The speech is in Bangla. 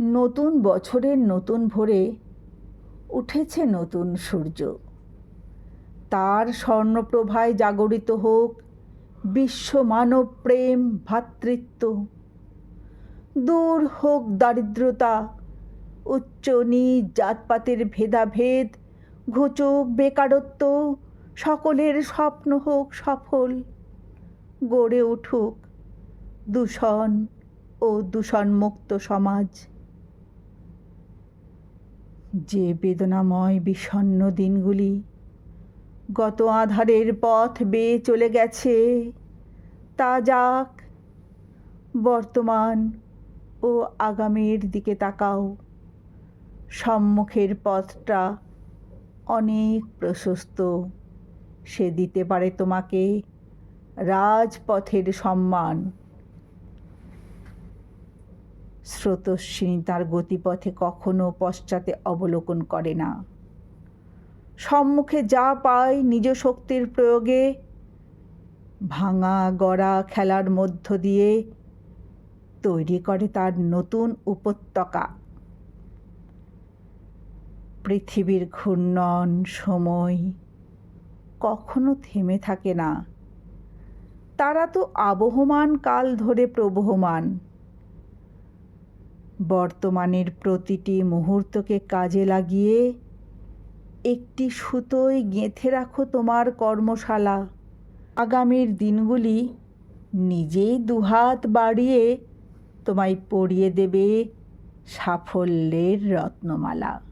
নতুন বছরের নতুন ভোরে উঠেছে নতুন সূর্য। তার স্বর্ণপ্রভায় জাগরিত হোক, বিশ্ব মানব প্রেম ভ্রাতৃত্ব দূর হোক দারিদ্রতা, উচ্চ নীচ জাতপাতের ভেদাভেদ, ঘুচুক বেকারত্ব, সকলের স্বপ্ন হোক সফল। গড়ে উঠুক দূষণ ও দূষণমুক্ত সমাজ। যে বেদনাময় বিষণ্ণ দিনগুলি গত আধারের পথ বেয়ে চলে গেছে, তা যাক, বর্তমান ও আগামীর দিকে তাকাও। সম্মুখের পথটা অনেক প্রশস্ত, সে দিতে পারে তোমাকে রাজপথের সম্মান। স্রোতস্বিনী তার গতিপথে কখনো পশ্চাতে অবলোকন করে না। সম্মুখে যা পায় নিজ শক্তির প্রয়োগে, ভাঙা গড়া খেলার মধ্য দিয়ে তৈরি করে তার নতুন উপত্যকা। পৃথিবীর ঘূর্ণন সময় কখনো থেমে থাকে না। তারা তো আবহমান, কাল ধরে প্রবহমান। বর্তমানের প্রতিটি মুহূর্তকে কাজে লাগিয়ে একটি সুতোয় গেঁথে রাখো তোমার কর্মশালা। আগামীর দিনগুলি নিজেই দুহাত বাড়িয়ে তোমায় পড়িয়ে দেবে সাফল্যের রত্নমালা।